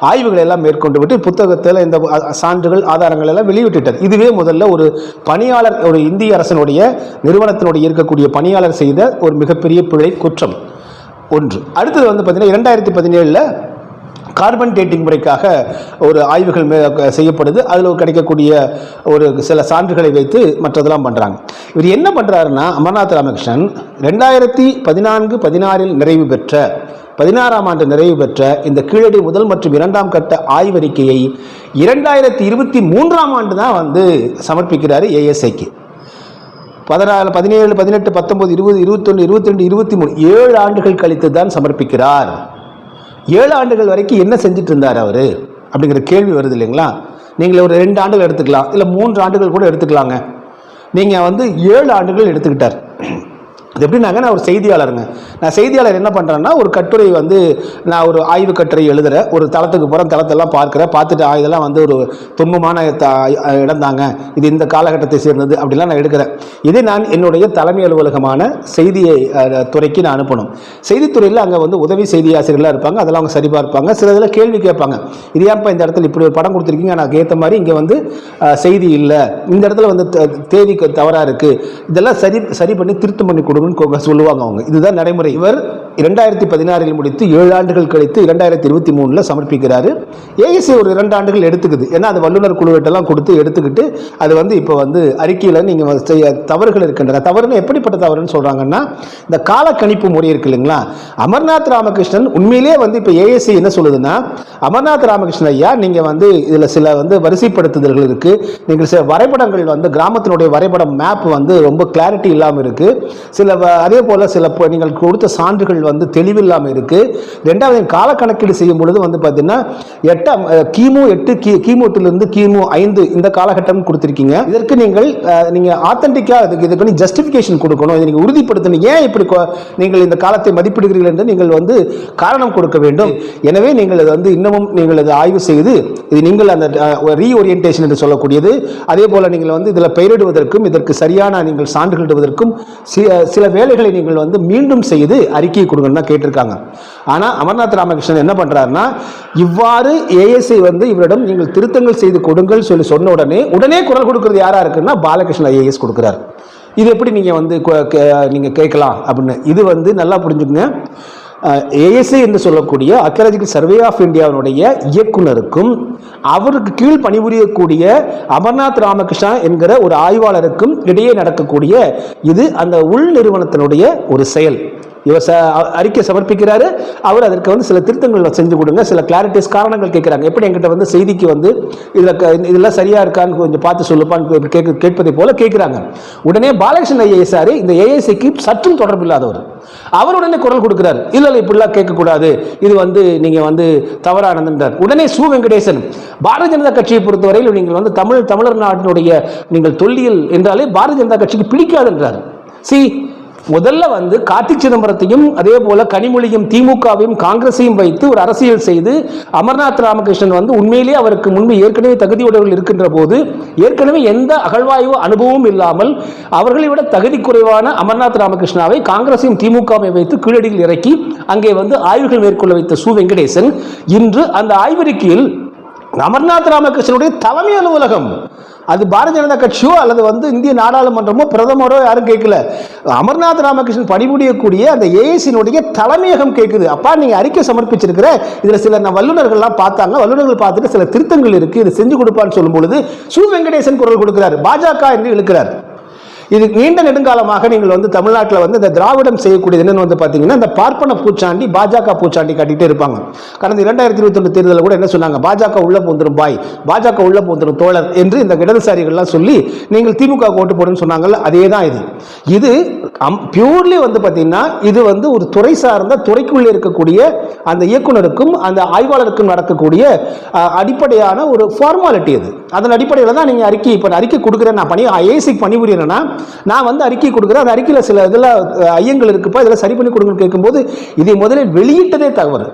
ஆய்வுகளை எல்லாம் மேற்கொண்டு விட்டு புத்தகத்தில் இந்த சான்றுகள் ஆதாரங்கள் எல்லாம் வெளியிட்டுட்டார் இதுவே முதல்ல ஒரு பணியாளர் ஒரு இந்திய அரசனுடைய நிறுவனத்தினுடைய இருக்கக்கூடிய பணியாளர் செய்த ஒரு மிகப்பெரிய பிழை குற்றம் ஒன்று. அடுத்தது வந்து பார்த்தீங்கன்னா இரண்டாயிரத்தி பதினேழில் கார்பன் டேட்டிங் முறைக்காக ஒரு ஆய்வுகள் மே செய்யப்படுது. அதில் கிடைக்கக்கூடிய ஒரு சில சான்றுகளை வைத்து மற்றதெல்லாம் பண்ணுறாங்க இவர் என்ன பண்ணுறாருன்னா அமர்நாத் ராமகிருஷ்ணன் ரெண்டாயிரத்தி பதினான்கு பதினாறில் நிறைவு பெற்ற பதினாறாம் ஆண்டு நிறைவு பெற்ற இந்த கீழடி முதல் மற்றும் இரண்டாம் கட்ட ஆய்வறிக்கையை இரண்டாயிரத்தி இருபத்தி மூன்றாம் ஆண்டு தான் வந்து சமர்ப்பிக்கிறார் ஏஎஸ்ஐக்கு பதினாலு பதினேழு பதினெட்டு பத்தொன்பது இருபது இருபத்தொன்று இருபத்தி ரெண்டு இருபத்தி மூணு ஏழு ஆண்டுகள் கழித்து தான் சமர்ப்பிக்கிறார். ஏழு ஆண்டுகள் வரைக்கும் என்ன செஞ்சுட்டு இருந்தார் அவர்? அப்படிங்கிற கேள்வி வருது இல்லைங்களா? நீங்கள் ஒரு ரெண்டு ஆண்டுகள் எடுத்துக்கலாம் இல்லை மூன்று ஆண்டுகள் கூட எடுத்துக்கலாங்க. நீங்கள் வந்து ஏழு ஆண்டுகள் எடுத்துக்கிட்டார். அது எப்படின்னாங்க நான் ஒரு செய்தியாளருங்க. நான் செய்தியாளர் என்ன பண்ணுறேன்னா ஒரு கட்டுரை வந்து நான் ஒரு ஆய்வு கட்டுரை எழுதுகிறேன் ஒரு தளத்துக்கு போகிறேன் தளத்தெல்லாம் பார்க்குறேன் பார்த்துட்டு ஆ, இதெல்லாம் வந்து ஒரு துன்பமான த- இடம் தாங்க. இது இந்த காலகட்டத்தை சேர்ந்தது அப்படிலாம் நான் எடுக்கிறேன். இதே நான் என்னுடைய தலைமை அலுவலகமான செய்தியை துறைக்கு நான் அனுப்பணும். செய்தித்துறையில் அங்கே வந்து உதவி செய்தி ஆசிரியர்களாக இருப்பாங்க அதெல்லாம் அவங்க சரிபார்ப்பாங்க. சில இதில் கேள்வி கேட்பாங்க. இது ஏன்ப்பா இந்த இடத்துல இப்படி ஒரு படம் கொடுத்துருக்கீங்க? எனக்கு ஏற்ற மாதிரி இங்கே வந்து செய்தி இல்லை. இந்த இடத்துல வந்து தேதி தவறாக இருக்குது இதெல்லாம் சரி சரி பண்ணி திருத்தம் பண்ணி கொடுங்க கொ- சொல்லுவாங்க அவங்க. இதுதான் நடைமுறை. இவர் இரண்டாயிரத்தி பதினாறில் முடித்து ஏழு ஆண்டுகள் கழித்து இரண்டாயிரத்தி இருபத்தி மூணில் சமர்ப்பிக்கிறார். ஏஎஸ்சி ஒரு இரண்டு ஆண்டுகள் எடுத்துக்குது. ஏன்னா அது வல்லுநர் குழுவிட்டெல்லாம் கொடுத்து எடுத்துக்கிட்டு அது வந்து இப்போ வந்து அறிக்கையில் நீங்கள் செய்ய தவறுகள் இருக்கின்றன. தவறுன்னு எப்படிப்பட்ட தவறுன்னு சொல்கிறாங்கன்னா இந்த காலக்கணிப்பு முறை இருக்கு இல்லைங்களா? அமர்நாத் ராமகிருஷ்ணன் உண்மையிலே வந்து இப்போ ஏஎஸ்சி என்ன சொல்லுதுன்னா அமர்நாத் ராமகிருஷ்ணன் ஐயா நீங்கள் வந்து இதில் சில வந்து வரிசைப்படுத்துதல்கள் இருக்குது நீங்கள் சில வரைபடங்கள் வந்து கிராமத்தினுடைய வரைபடம் மேப் வந்து ரொம்ப கிளாரிட்டி இல்லாமல் இருக்குது சில அதே போல் சில நீங்கள் கொடுத்த சான்றுகள் வந்து தெளிவில்லாமல் இருக்குது ரெண்டாவது கால கணக்கீடு செய்யும் பொழுது வந்து பார்த்தீங்கன்னா எட்டாம் கிமு எட்டு கி கிமு எட்டுலேருந்து கிமு ஐந்து இந்த காலகட்டம் கொடுத்துருக்கீங்க. இதற்கு நீங்கள் நீங்கள் ஆத்தென்டிக்காக இதுக்கு இதுக்கு பண்ணி ஜஸ்டிஃபிகேஷன் கொடுக்கணும். இதை நீங்கள் உறுதிப்படுத்தணும். ஏன் இப்படி நீங்கள் இந்த காலத்தை மதிப்பிடுகிறீர்கள் என்று நீங்கள் வந்து காரணம் கொடுக்க வேண்டும். எனவே நீங்கள் இது வந்து இன்னமும் நீங்கள் இதை ஆய்வு செய்து இது நீங்கள் அந்த ரீஓரியன்டேஷன் என்று சொல்லக்கூடியது. அதே போல் நீங்கள் வந்து இதில் பெயரிடுவதற்கும் இதற்கு சரியான நீங்கள் சான்றுகளிடுவதற்கும் சி- சில வேலைகளை நீங்கள் வந்து மீண்டும் செய்து அறிக்கை கொடுங்கன்னு தான் கேட்டிருக்காங்க. ஆனால் அமர்நாத் ராமகிருஷ்ணன் என்ன பண்ணுறாருன்னா இவ்வாறு ஏஎஸ்ஐ வந்து இவரிடம் நீங்கள் திருத்தங்கள் செய்து கொடுங்கள் சொல்லி சொன்ன உடனே உடனே குரல் கொடுக்குறது யாரா இருக்குன்னா பாலகிருஷ்ணன் ஐஏஎஸ் கொடுக்குறாரு. இது எப்படி நீங்கள் வந்து நீங்கள் கேட்கலாம் அப்படின்னு. இது வந்து நல்லா புரிஞ்சுக்கங்க. ஏஎஸ்ஐ என்று சொல்லக்கூடிய அர்கியாலஜிக்கல் சர்வே ஆஃப் இந்தியாவினுடைய இயக்குனருக்கும் அவருக்கு கீழ் பணிபுரியக்கூடிய அமர்நாத் ராமகிருஷ்ணா என்கிற ஒரு ஆய்வாளருக்கும் இடையே நடக்கக்கூடிய இது அந்த உள் நிறுவனத்தினுடைய ஒரு செயல். இவர் ச அறிக்கை சமர்ப்பிக்கிறாரு. அவர் அதற்கு வந்து சில திருத்தங்கள் செஞ்சு கொடுங்க. சில கிளாரிட்டிஸ் காரணங்கள் கேட்குறாங்க. எப்படி என்கிட்ட வந்து செய்திக்கு வந்து இதில் க- இதெல்லாம் சரியாக இருக்கான்னு கொஞ்சம் பார்த்து சொல்லுப்பான்னு கேட்க கேட்பதை போல கேட்குறாங்க. உடனே பாலகிருஷ்ணன் ஐஏஎஸ் சார் இந்த ஏஐசிக்கு சற்றும் தொடர்பு இல்லாதவர். அவர் உடனே குரல் கொடுக்கிறார். இல்லை இல்லை இப்படிலாம் கேட்கக்கூடாது. இது வந்து நீங்கள் வந்து தவறானதுன்றார். உடனே சு. வெங்கடேசன் பாரதிய ஜனதா கட்சியை பொறுத்தவரையில் நீங்கள் வந்து தமிழ் தமிழர் நாட்டினுடைய நீங்கள் தொல்லியல் என்றாலே பாரதிய ஜனதா கட்சிக்கு பிடிக்காதுன்றார். சி முதல்ல வந்து கார்த்திக் சிதம்பரத்தையும் அதே போல கனிமொழியும் திமுகவையும் காங்கிரஸையும் வைத்து ஒரு அரசியல் செய்து அமர்நாத் ராமகிருஷ்ணன் வந்து உண்மையிலேயே அவருக்கு முன்பு ஏற்கனவே தகுதியுடையவர்கள் இருக்கின்ற போது ஏற்கனவே எந்த அகழ்வாய்வு அனுபவமும் இல்லாமல் அவர்களை விட தகுதி குறைவான அமர்நாத் ராமகிருஷ்ணாவை காங்கிரஸையும் திமுகவை வைத்து கீழடியில் இறக்கி அங்கே வந்து ஆய்வுகள் மேற்கொள்ள வைத்த சு. வெங்கடேசன் இன்று அந்த ஆய்வறிக்கையில் அமர்நாத் ராமகிருஷ்ணனுடைய தலைமை அலுவலகம் அது பாரதிய ஜனதா கட்சியோ அல்லது வந்து இந்திய நாடாளுமன்றமோ பிரதமரோ யாரும் கேட்கல. அமர்நாத் ராமகிருஷ்ணன் பணிபுரியக்கூடிய அந்த ஏஎஸ்சினுடைய தலைமையகம் கேட்குது. அப்பா நீங்கள் அறிக்கை சமர்ப்பிச்சிருக்கிற இதில் சில வல்லுநர்கள்லாம் பார்த்தாங்க. வல்லுநர்கள் பார்த்துட்டு சில திருத்தங்கள் இருக்குது இது செஞ்சு கொடுப்பான்னு சொல்லும் பொழுது சு வெங்கடேசன் குரல் கொடுக்கிறார். பாஜக என்று இழுக்கிறார். இது நீண்ட நெடுங்காலமாக நீங்கள் வந்து தமிழ்நாட்டில் வந்து இந்த திராவிடம் செய்யக்கூடியது என்னன்னு வந்து பார்த்தீங்கன்னா இந்த பார்ப்பன பூச்சாண்டி பாஜக பூச்சாண்டி காட்டிகிட்டே இருப்பாங்க. கடந்த இரண்டாயிரத்தி இருபத்தொன்று தேர்தலில் கூட என்ன சொன்னாங்க? பாஜக உள்ள போந்துடும் பாய். பாஜக உள்ள போந்துடும் தோழர் என்று இந்த இடதுசாரிகள்லாம் சொல்லி நீங்கள் திமுக ஓட்டு போடுன்னு சொன்னாங்கல்ல அதே தான் இது இது பியூர்லி வந்து பார்த்தீங்கன்னா இது வந்து ஒரு துறை சார்ந்த துறைக்குள்ளே இருக்கக்கூடிய அந்த இயக்குனருக்கும் அந்த ஆய்வாளருக்கும் நடக்கக்கூடிய அடிப்படையான ஒரு ஃபார்மாலிட்டி அது அதன் அடிப்படையில் தான் நீங்கள் அறிக்கை இப்போ அறிக்கை கொடுக்குறேன் நான் பணி ஐஏசிக்கு பணிபுரியணும்னா நான் வந்து அறிக்கை கொடுக்குறேன் அந்த அறிக்கையில் சில இதில் ஐயங்கள் இருக்குப்பா இதெல்லாம் சரி பண்ணி கொடுங்கன்னு கேட்கும்போது இதை முதலில் வெளியிட்டதே தவறு.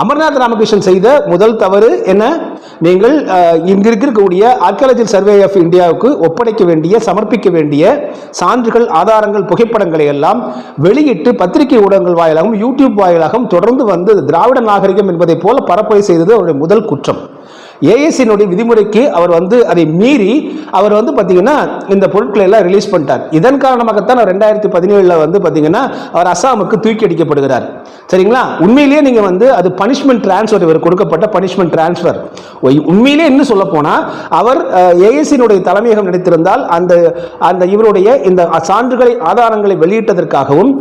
அமர்நாத் ராமகிருஷ்ணன் செய்த முதல் தவறு என்ன? நீங்கள் இங்கு இருக்கக்கூடிய ஆர்கியாலஜிக்கல் சர்வே ஆஃப் இந்தியாவுக்கு ஒப்படைக்க வேண்டிய சமர்ப்பிக்க வேண்டிய சான்றுகள் ஆதாரங்கள் புகைப்படங்களை எல்லாம் வெளியிட்டு பத்திரிகை ஊடகங்கள் வாயிலாகவும் யூடியூப் வாயிலாகவும் தொடர்ந்து வந்து திராவிட நாகரிகம் என்பதை போல பரப்புரை செய்தது அவருடைய முதல் குற்றம். ஏஎஸ்சினுடைய விதிமுறைக்கு அவர் வந்து அதை மீறி அவர் வந்து பார்த்தீங்கன்னா இந்த பொருட்களை எல்லாம் ரிலீஸ் பண்ணிட்டார். இதன் காரணமாகத்தான் அவர் ரெண்டாயிரத்தி பதினேழில் வந்து பார்த்தீங்கன்னா அவர் அசாமுக்கு தூக்கி அடிக்கப்படுகிறார் சரிங்களா? உண்மையிலேயே நீங்கள் வந்து அது பனிஷ்மெண்ட் டிரான்ஸ்ஃபர் இவர் கொடுக்கப்பட்ட பனிஷ்மெண்ட் டிரான்ஸ்ஃபர் உண்மையிலேயே இன்னும் சொல்ல போனால் அவர் ஏஎஸ்சினுடைய தலைமையகம் நினைத்திருந்தால் அந்த அந்த இவருடைய இந்த சான்றுகளை ஆதாரங்களை வெளியிட்டதற்காகவும்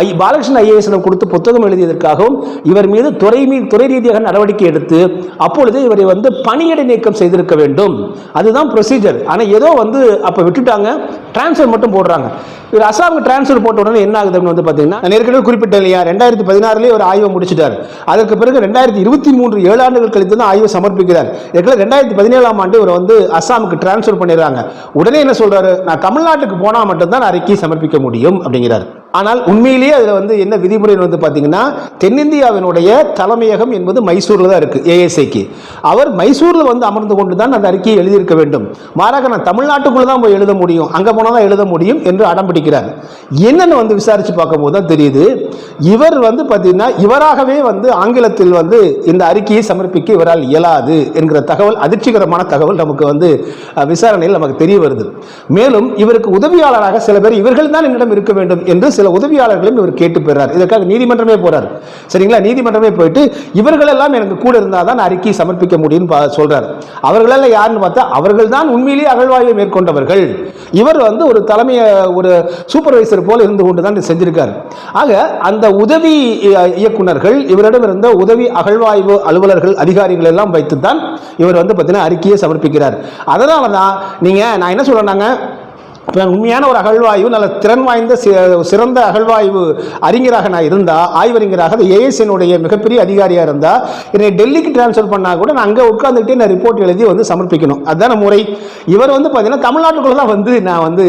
ஐ- பாலகிருஷ்ணன் ஐஏஎஸ் கொடுத்து புத்தகம் எழுதியதற்காகவும் இவர் மீது துறை மீது துறை ரீதியாக நடவடிக்கை எடுத்து அப்பொழுது இவரை வந்து பணியிடை நீக்கம் செய்திருக்க வேண்டும். அதுதான் ப்ரொசீஜர் ஆனால் ஏதோ வந்து அப்போ விட்டுட்டாங்க. டிரான்ஸ்ஃபர் மட்டும் போடுறாங்க. இவர் அசாமுக்கு டிரான்ஸ்ஃபர் போட்ட உடனே என்ன ஆகுதுன்னு வந்து பார்த்தீங்கன்னா நான் ஏற்கனவே குறிப்பிட்டேன் இல்லையா ரெண்டாயிரத்தி பதினாறுலேயே ஒரு ஆய்வை முடிச்சிட்டார். அதற்கு பிறகு ரெண்டாயிரத்தி இருபத்தி மூன்று ஏழு ஆண்டுகள் கழித்து தான் ஆய்வை சமர்ப்பிக்கிறார். ஏற்கனவே ரெண்டாயிரத்தி பதினேழாம் ஆண்டு இவர் வந்து அசாமுக்கு டிரான்ஸ்ஃபர் பண்ணிடுறாங்க. உடனே என்ன சொல்கிறாரு நான் தமிழ்நாட்டுக்கு போனால் மட்டும்தான் நான் அறிக்கை சமர்ப்பிக்க முடியும் அப்படிங்கிறார். ஆனால் உண்மையிலேயே அதில் வந்து என்ன விதிமுறை வந்து பார்த்தீங்கன்னா தென்னிந்தியாவினுடைய தலைமையகம் என்பது மைசூரில் தான் இருக்குது ஏஎஸ்ஐக்கு அவர் மைசூரில் வந்து அமர்ந்து கொண்டு தான் அந்த அறிக்கையை எழுதியிருக்க வேண்டும். மாறாக நான் தமிழ்நாட்டுக்குள்ளே தான் போய் எழுத முடியும். அங்கே போனால் தான் எழுத முடியும் என்று அடம் பிடிக்கிறார். என்னன்னு வந்து விசாரித்து பார்க்கும்போது தான் தெரியுது. இவர் வந்து பார்த்தீங்கன்னா இவராகவே வந்து ஆங்கிலத்தில் வந்து இந்த அறிக்கையை சமர்ப்பிக்க இவரால் இயலாது என்கிற தகவல் அதிர்ச்சிகரமான தகவல் நமக்கு வந்து விசாரணையில் நமக்கு தெரிய வருது. மேலும் இவருக்கு உதவியாளராக சில பேர் இவர்கள் தான் என்னிடம் இருக்க வேண்டும் என்று சில சில உதவியாளர்களையும் இவர் கேட்டு பெறார் இதற்காக நீதிமன்றமே போறார். சரிங்களா? நீதிமன்றமே போயிட்டு இவர்களெல்லாம் எனக்கு கூட இருந்தால் தான் அறிக்கை சமர்ப்பிக்க முடியும்னு சொல்றார். அவர்களெல்லாம் யாருன்னு பார்த்தா அவர்கள் தான் உண்மையிலேயே அகழ்வாய்வை மேற்கொண்டவர்கள். இவர் வந்து ஒரு தலைமையை ஒரு சூப்பர்வைசர் போல இருந்து கொண்டு தான் செஞ்சிருக்கார். ஆக அந்த உதவி இயக்குநர்கள் இயக்குனர்கள் இவரிடம் இருந்த உதவி அகழ்வாய்வு அலுவலர்கள் அதிகாரிகள் எல்லாம் வைத்து தான் இவர் வந்து பார்த்தீங்கன்னா அறிக்கையை சமர்ப்பிக்கிறார். அதனால தான் நீங்கள் நான் என்ன சொல்றேன்னாங்க? உண்மையான ஒரு அகழ்வாய்வு நல்ல திறன் வாய்ந்த சிறந்த அகழ்வாய்வு அறிஞராக நான் இருந்தால் ஆய்வறிஞராக ஏஎஸ்எனுடைய மிகப்பெரிய அதிகாரியாக இருந்தால் என்னை டெல்லிக்கு டிரான்ஸ்ஃபர் பண்ணால் கூட நான் அங்கே உட்காந்துக்கிட்டே நான் ரிப்போர்ட் எழுதி வந்து சமர்ப்பிக்கணும். அதுதான் முறை. இவர் வந்து பார்த்தீங்கன்னா தமிழ்நாட்டுக்குள்ளே தான் வந்து நான் வந்து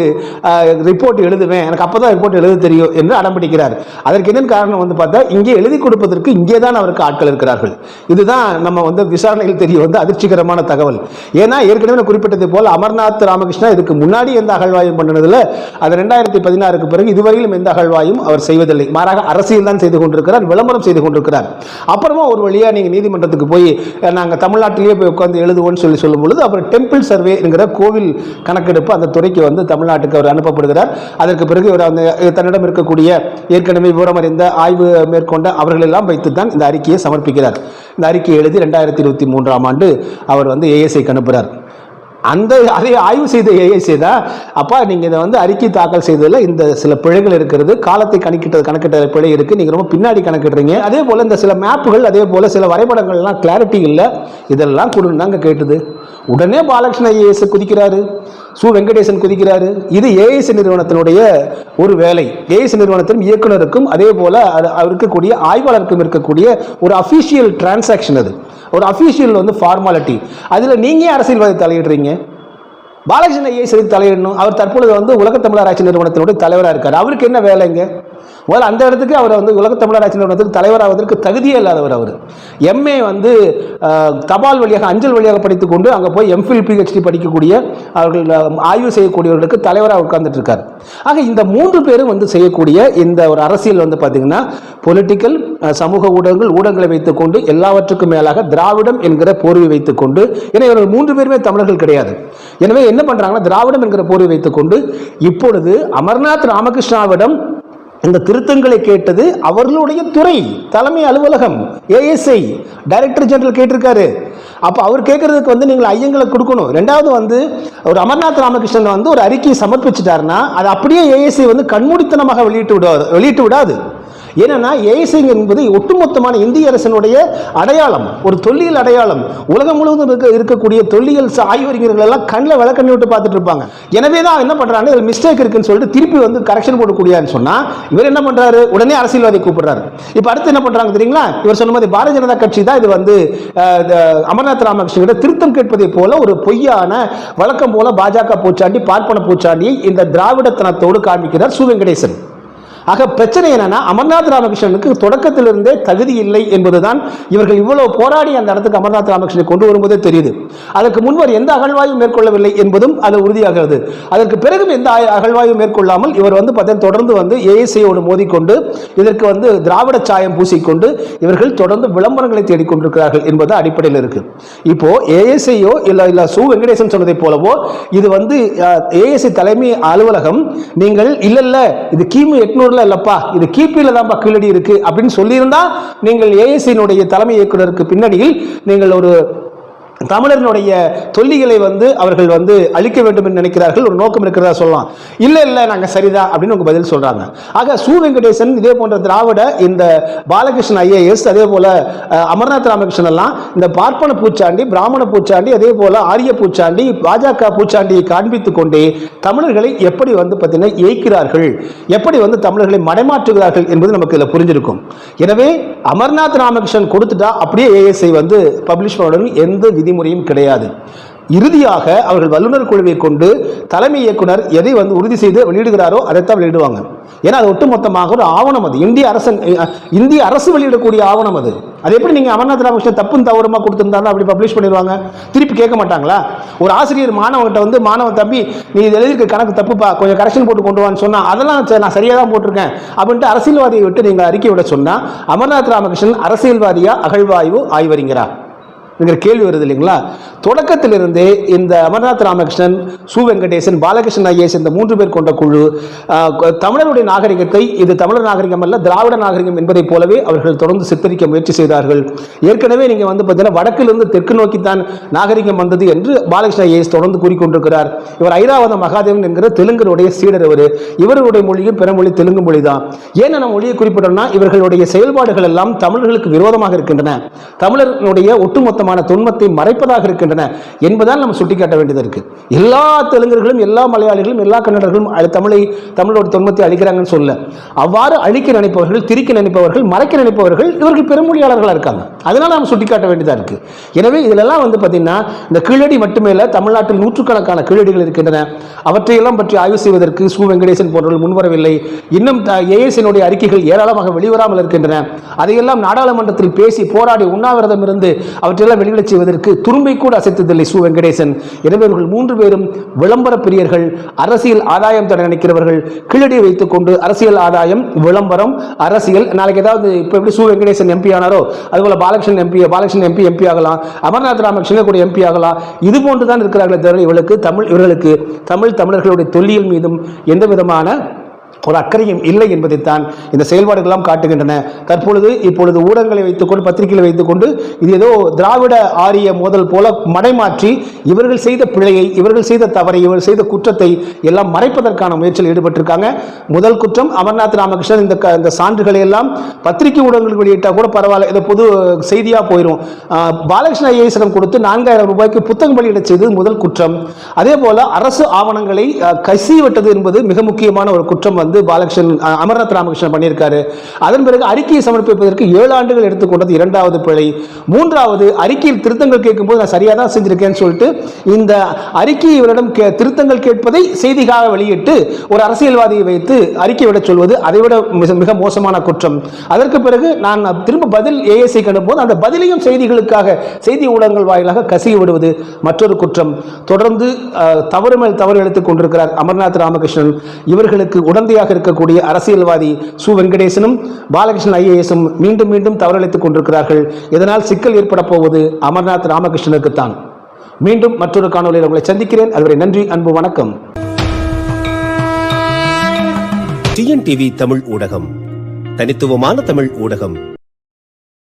ரிப்போர்ட் எழுதுவேன். எனக்கு அப்போ தான் ரிப்போர்ட் எழுத தெரியும் என்று அடம்பிடிக்கிறார். அதற்கு என்னென்ன காரணம் வந்து பார்த்தா இங்கே எழுதி கொடுப்பதற்கு இங்கே தான் அவருக்கு ஆட்கள் இருக்கிறார்கள். இதுதான் நம்ம வந்து விசாரணையில் தெரிய வந்து அதிர்ச்சிகரமான தகவல். ஏன்னா ஏற்கனவே குறிப்பிட்டது போல் அமர்நாத் ராமகிருஷ்ணா இதுக்கு முன்னாடி எந்த அகழ்வாயும் பண்ணினதில் அது ரெண்டாயிரத்தி பதினாறுக்கு பிறகு இதுவரையிலும் எந்த அகழ்வாயும் அவர் செய்வதில்லை. மாறாக அரசியல் தான் செய்து கொண்டிருக்கிறார் விளம்பரம் செய்து கொண்டிருக்கிறார். அப்புறமா ஒரு வழியா நீங்க நீதிமன்றத்துக்கு போய் நாங்கள் தமிழ்நாட்டிலேயே போய் உட்காந்து எழுதுவோம்னு சொல்லி சொல்லும் பொழுது அப்புறம் டெம்பிள் சர்வே என்கிற கோவில் கணக்கெடுப்பு அந்த துறைக்கு வந்து தமிழ்நாட்டுக்கு அவர் அனுப்பப்படுகிறார். அதற்கு பிறகு இவர் அந்த தன்னிடம் இருக்கக்கூடிய ஏற்கனவே விவரம் அறிந்த ஆய்வு மேற்கொண்ட அவர்களெல்லாம் வைத்து தான் இந்த அறிக்கையை சமர்ப்பிக்கிறார். இந்த அறிக்கையை எழுதி ரெண்டாயிரத்தி இருபத்தி மூன்றாம் ஆண்டு அவர் வந்து ஏஎஸ்ஐக்கு அனுப்புகிறார் அந்த அதை ஆய்வு செய்த ஏஐசி தான் அப்பா நீங்கள் இதை வந்து அறிக்கை தாக்கல் செய்ததில் இந்த சில பிழைகள் இருக்கிறது. காலத்தை கணக்கிட்டது கணக்கிட்ட பிழை இருக்குது நீங்கள் ரொம்ப பின்னாடி கணக்கிடுறீங்க. அதே போல் இந்த சில மேப்புகள் அதே போல் சில வரைபடங்கள்லாம் கிளாரிட்டி இல்லை. இதெல்லாம் கொடுன்னு தாங்க கேட்டது. உடனே பாலகிருஷ்ண ஐஏஎஸ் குதிக்கிறாரு. சு வெங்கடேசன் குதிக்கிறாரு. இது ஏஐசி நிறுவனத்தினுடைய ஒரு வேலை. ஏஐசி நிறுவனத்தின் இயக்குனருக்கும் அதே போல அது அவர் இருக்கக்கூடிய ஆய்வாளருக்கும் இருக்கக்கூடிய ஒரு அஃபீஷியல் டிரான்சாக்ஷன் அது. ஒரு அஃபீஷியல் வந்து ஃபார்மாலிட்டி அதில் நீங்கள் அரசியல்வாதி தலையிடுறீங்க? பாலகிருஷ்ண ஐஏஎஸ் தலையிடணும். அவர் தற்பொழுது வந்து உலக தமிழராட்சி நிறுவனத்தினுடைய தலைவராக இருக்கார். அவருக்கு என்ன வேலைங்க? முதல்ல அந்த இடத்துக்கு அவர் வந்து உலக தமிழராட்சி நிறுவனத்துக்கு தலைவராவதற்கு தகுதியே இல்லாதவர் அவர். எம்ஏ வந்து தபால் வழியாக அஞ்சல் வழியாக படித்துக் கொண்டு அங்கே போய் எம்ஃபில் பிஹெச்டி படிக்கக்கூடிய அவர்கள் ஆய்வு செய்யக்கூடியவர்களுக்கு தலைவராக உட்கார்ந்துட்டு இருக்கார். ஆக இந்த மூன்று பேரும் வந்து செய்யக்கூடிய இந்த ஒரு அரசியல் வந்து பார்த்தீங்கன்னா பொலிட்டிக்கல் சமூக ஊடகங்கள் ஊடகங்களை வைத்துக்கொண்டு எல்லாவற்றுக்கும் மேலாக திராவிடம் என்கிற போர்வை வைத்துக்கொண்டு ஏன்னா இவர்கள் மூன்று பேருமே தமிழர்கள் கிடையாது. எனவே என்ன பண்றாங்கன்னா திராவிடம் என்கிற போர்வை வைத்துக்கொண்டு இப்பொழுது அமர்நாத் ராமகிருஷ்ணாவிடம் இந்த திருத்தங்களை கேட்டது அவர்களுடைய துறை தலைமை அலுவலகம் ஏஎஸ்ஐ டைரக்டர் ஜெனரல் கேட்டிருக்காரு. அப்போ அவர் கேட்கறதுக்கு வந்து நீங்கள் ஐயங்களை கொடுக்கணும். ரெண்டாவது வந்து ஒரு அமர்நாத் ராமகிருஷ்ணன் வந்து ஒரு அறிக்கையை சமர்ப்பிச்சிட்டாருன்னா அது அப்படியே ஏஎஸ்ஐ வந்து கண்மூடித்தனமாக வெளியிட்டு விடாது வெளியிட்டு விடாது. ஏன்னா ஏஐசி என்பது ஒட்டுமொத்தமான இந்திய அரசினுடைய அடையாளம் ஒரு தொல்லியல் அடையாளம். உலகம் முழுவதும் இருக்க இருக்கக்கூடிய தொல்லியல் ஆய்வறிஞர்கள் எல்லாம் கண்ணில் விளக்கண்ணி விட்டு பார்த்துட்டு இருப்பாங்க. எனவே தான் என்ன பண்ணுறாங்க இதில் மிஸ்டேக் இருக்குன்னு சொல்லிட்டு திருப்பி வந்து கரெக்ஷன் போடக்கூடியான்னு சொன்னால் இவர் என்ன பண்ணுறாரு உடனே அரசியல்வாதி கூப்பிடுறாரு. இப்போ அடுத்து என்ன பண்ணுறாங்க தெரியுங்களா? இவர் சொன்ன மாதிரி பாரதிய ஜனதா கட்சி தான் இது வந்து இந்த அமர்நாத் ராமகிருஷ்ணன் திருத்தம் கேட்பதை போல ஒரு பொய்யான வழக்கம் போல பாஜக பூச்சாண்டி பார்ப்பன பூச்சாண்டியை இந்த திராவிடத்தனத்தோடு காண்பிக்கிறார் சு. வெங்கடேசன். ஆக பிரச்சனை என்னன்னா அமர்நாத் ராமகிருஷ்ணனுக்கு தொடக்கத்திலிருந்தே தகுதி இல்லை என்பதுதான் இவர்கள் இவ்வளவு போராடி அந்த இடத்துக்கு அமர்நாத் ராமகிருஷ்ணனை கொண்டு வரும்போதே தெரியுது. அதற்கு முன்வர் எந்த அகழ்வாயும் மேற்கொள்ளவில்லை என்பதும் அது உறுதியாகிறது. அதற்கு பிறகும் எந்த அகழ்வாயும் மேற்கொள்ளாமல் இவர் வந்து பார்த்தீங்கன்னா தொடர்ந்து வந்து ஏஎஸ்ஐயோடு மோதிக்கொண்டு இதற்கு வந்து திராவிட சாயம் பூசிக்கொண்டு இவர்கள் தொடர்ந்து விளம்பரங்களை தேடிக்கொண்டிருக்கிறார்கள் என்பது அடிப்படையில் இருக்கு. இப்போ ஏஎஸ்ஐயோ இல்ல இல்ல சு வெங்கடேசன் சொன்னதை போலவோ இது வந்து ஏஎஸ்ஐ தலைமை அலுவலகம் நீங்கள் இல்லை இல்லை இது கிமு எட்நூறுல இல்லப்பா இது கிபியில தான்ப்பா கீழடி இருக்கு. அப்படின்னு சொல்லியிருந்தா நீங்கள் ஏஎஸ்ஐனுடைய தலைமை இயக்குனருக்கு பின்னணியில் நீங்கள் ஒரு தமிழர்களுடைய தொல்லிகளை வந்து அவர்கள் வந்து அழிக்க வேண்டும் என்று நினைக்கிறார்கள் ஒரு நோக்கம் இருக்கிறதா சொல்லலாம். இல்லை இல்லை நாங்கள் சரிதான் அப்படின்னு உங்க பதில் சொல்றாங்க. ஆக சு. வெங்கடேசன் இதே போன்ற திராவிட இந்த பாலகிருஷ்ணன் ஐஏஎஸ் அதே போல அமர்நாத் ராமகிருஷ்ணன் எல்லாம் இந்த பார்ப்பன பூச்சாண்டி பிராமண பூச்சாண்டி அதே போல ஆரிய பூச்சாண்டி பாஜக பூச்சாண்டியை காண்பித்துக் கொண்டே தமிழர்களை எப்படி வந்து பார்த்தீங்கன்னா ஏய்க்கிறார்கள்? எப்படி வந்து தமிழர்களை மடைமாற்றுகிறார்கள் என்பது நமக்கு இதில் புரிஞ்சிருக்கும். எனவே அமர்நாத் ராமகிருஷ்ணன் கொடுத்துட்டா அப்படியே ஏஎஸ்ஐ வந்து பப்ளிஷ் பண்ணணும் எந்த விதிமுறையும் கிடையாது. இறுதியாக அவர்கள் வல்லுநர் குழுவை கொண்டு தலைமை இயக்குனர் எதை வந்து உறுதி செய்து வெளியிடுகிறாரோ அதைத்தான் வெளியிடுவாங்க. ஏன்னா அது ஒட்டுமொத்தமாக ஒரு ஆவணம் அது. இந்திய அரசன் இந்திய அரசு வெளியிடக்கூடிய ஆவணம் அது. அது எப்படி நீங்க அமர்நாத் ராமகிருஷ்ணன் தப்பும் தவறுமா கொடுத்துருந்தாலும் அப்படி பப்ளிஷ் பண்ணிடுவாங்க? திருப்பி கேட்க மாட்டாங்களா? ஒரு ஆசிரியர் மாணவன்கிட்ட வந்து மாணவன் தம்பி நீ இது எழுதியிருக்க கணக்கு தப்புப்பா? கொஞ்சம் கரெக்ஷன் போட்டு கொண்டு வான்னு சொன்னா அதெல்லாம் நான் சரியாக தான் போட்டிருக்கேன். அப்படின்ட்டு அரசியல்வாதியை விட்டு நீங்கள் அறிக்கை விட சொன்னா அமர்நாத் ராமகிருஷ்ணன் அரசியல்வாதியா அகழ்வாய்வு ஆய்வறிங்கிறார் என்கிற கேள்வி வருது இல்லைங்களா? தொடக்கத்திலிருந்தே இந்த அமர்நாத் ராமகிருஷ்ணன் சு. வெங்கடேசன் பாலகிருஷ்ணன் ஐஎஸ் இந்த மூன்று பேர் கொண்ட குழு தமிழருடைய நாகரிகத்தை இது தமிழர் நாகரிகம் அல்ல திராவிட நாகரிகம் என்பதைப் போலவே அவர்கள் தொடர்ந்து சித்தரிக்க முயற்சி செய்தார்கள். ஏற்கனவே நீங்கள் வந்து பார்த்தீங்கன்னா வடக்கிலிருந்து தெற்கு நோக்கித்தான் நாகரிகம் வந்தது என்று பாலகிருஷ்ண ஐஎஸ் தொடர்ந்து கூறிக்கொண்டிருக்கிறார். இவர் ஐராவத மகாதேவன் என்கிற தெலுங்கருடைய சீடர் அவர். இவருடைய மொழியும் பிற மொழி தெலுங்கு மொழி தான் ஏன் நம்ம மொழியை குறிப்பிட்டோம்னா இவர்களுடைய செயல்பாடுகள் எல்லாம் தமிழர்களுக்கு விரோதமாக இருக்கின்றன. தமிழர்களுடைய விதமான துன்பத்தை மறைப்பதாக இருக்கின்றன என்பதால் நம்ம சுட்டிக்காட்ட வேண்டியது இருக்கு. எல்லா தெலுங்கர்களும் எல்லா மலையாளிகளும் எல்லா கன்னடர்களும் தமிழை தமிழோட துன்பத்தை அழிக்கிறாங்கன்னு சொல்ல அவ்வாறு அழிக்க நினைப்பவர்கள் திரிக்க நினைப்பவர்கள் மறைக்க நினைப்பவர்கள் இவர்கள் பெருமொழியாளர்களாக இருக்காங்க. அதனால நம்ம சுட்டிக்காட்ட வேண்டியதாக இருக்கு. எனவே இதிலெல்லாம் வந்து பார்த்தீங்கன்னா இந்த கீழடி மட்டுமே இல்லை தமிழ்நாட்டில் நூற்றுக்கணக்கான கீழடிகள் இருக்கின்றன. அவற்றையெல்லாம் பற்றி ஆய்வு செய்வதற்கு சு. வெங்கடேசன் போன்றவர்கள் முன்வரவில்லை. இன்னும் ஏஎஸ்னுடைய அறிக்கைகள் ஏராளமாக வெளிவராமல் இருக்கின்றன. அதையெல்லாம் நாடாளுமன்றத்தில் பேசி போராடி உண்ணாவிரதம் இருந்து அவற்றையெல்லாம் வெளியிடச் செய்வதற்கு துரும்பை கூட அசைத்ததில்லை சு வெங்கடேசன். எனவே இவர்கள் மூன்று பேரும் விளம்பர பிரியர்கள். அரசியல் ஆதாயம் தர நினைக்கிறவர்கள் கீழடி வைத்துக் கொண்டு அரசியல் ஆதாயம் விளம்பரம் அரசியல். நாளைக்கு ஏதாவது இப்போ எப்படி சு வெங்கடேசன் எம்பி ஆனாரோ அதுபோல் Balakrishnan MP Balakrishnan MP MP ஆகலாம். அமர்நாத் ராமகிருஷ்ணன் கூட எம்பி ஆகலாம். இது போன்று தான் இருக்கிறார்களே தவிர இவர்களுக்கு தமிழ் இவர்களுக்கு தமிழ் தமிழர்களுடைய தொல்லியல் மீதும் எந்த விதமான ஒரு அக்கறையும் இல்லை என்பதைத்தான் இந்த செயல்பாடுகள்லாம் காட்டுகின்றன. தற்பொழுது இப்பொழுது ஊடகங்களை வைத்துக்கொண்டு பத்திரிகைகளை வைத்துக்கொண்டு இது ஏதோ திராவிட ஆரிய மோதல் போல மடைமாற்றி இவர்கள் செய்த பிழையை இவர்கள் செய்த தவறை இவர்கள் செய்த குற்றத்தை எல்லாம் மறைப்பதற்கான முயற்சியில் ஈடுபட்டிருக்காங்க. முதல் குற்றம் அமர்நாத் ராமகிருஷ்ணன். இந்த க- இந்த சான்றுகளை எல்லாம் பத்திரிகை ஊடகங்களுக்கு வெளியிட்டால் கூட பரவாயில்ல. இது பொது செய்தியாக போயிடும் பாலகிருஷ்ண ஐஏஎஸ்டம் கொடுத்து நான்காயிரம் ரூபாய்க்கு புத்தகம் வெளியிட செய்தது முதல் குற்றம். அதே போல அரசு ஆவணங்களை ஆஹ், கசி விட்டது என்பது மிக முக்கியமான ஒரு குற்றம். வந்து பாலகிருஷ்ணன் அமர்நாத் ராமகிருஷ்ணன் பண்ணியிருக்காரு. அதன் பிறகு அறிக்கையை சமர்ப்பிப்பதற்கு ஏழு ஆண்டுகள் எடுத்துக்கொண்டது இரண்டாவது பிழை. மூன்றாவது அறிக்கையில் திருத்தங்கள் கேட்கும்போது நான் சரியாக தான் செஞ்சிருக்கேன்னு சொல்லிட்டு இந்த அறிக்கையை இவரிடம் கே- திருத்தங்கள் கேட்பதை செய்திக்காக வெளியிட்டு ஒரு அரசியல்வாதியை வைத்து அறிக்கை விட சொல்வது அதைவிட மிக மிக மோசமான குற்றம். அதற்கு பிறகு நான் திரும்ப பதில் ஏஎஸ்ஐ கண்டும்போது அந்த பதிலையும் செய்திகளுக்காக செய்தி ஊடகங்கள் வாயிலாக கசிய விடுவது மற்றொரு குற்றம். தொடர்ந்து தவறு மேல் தவறு எடுத்துக் கொண்டிருக்கிறார் அமர்நாத் ராமகிருஷ்ணன். இவர்களுக்கு உடந்தையாக இருக்கக்கூடிய அரசியல்வாதி சு. வெங்கடேசனும் பாலகிருஷ்ணன் ஐஏஎஸும் மீண்டும் மீண்டும் தவறளித்துக் கொண்டிருக்கிறார்கள். இதனால் சிக்கல் ஏற்பட போவது அமர்நாத் ராமகிருஷ்ணனுக்குத்தான் மீண்டும் மற்றொரு காணொலியில் உங்களை சந்திக்கிறேன். அதுவரை நன்றி அன்பு வணக்கம். டிஎன்டிவி தமிழ் ஊடகம். தனித்துவமான தமிழ் ஊடகம்.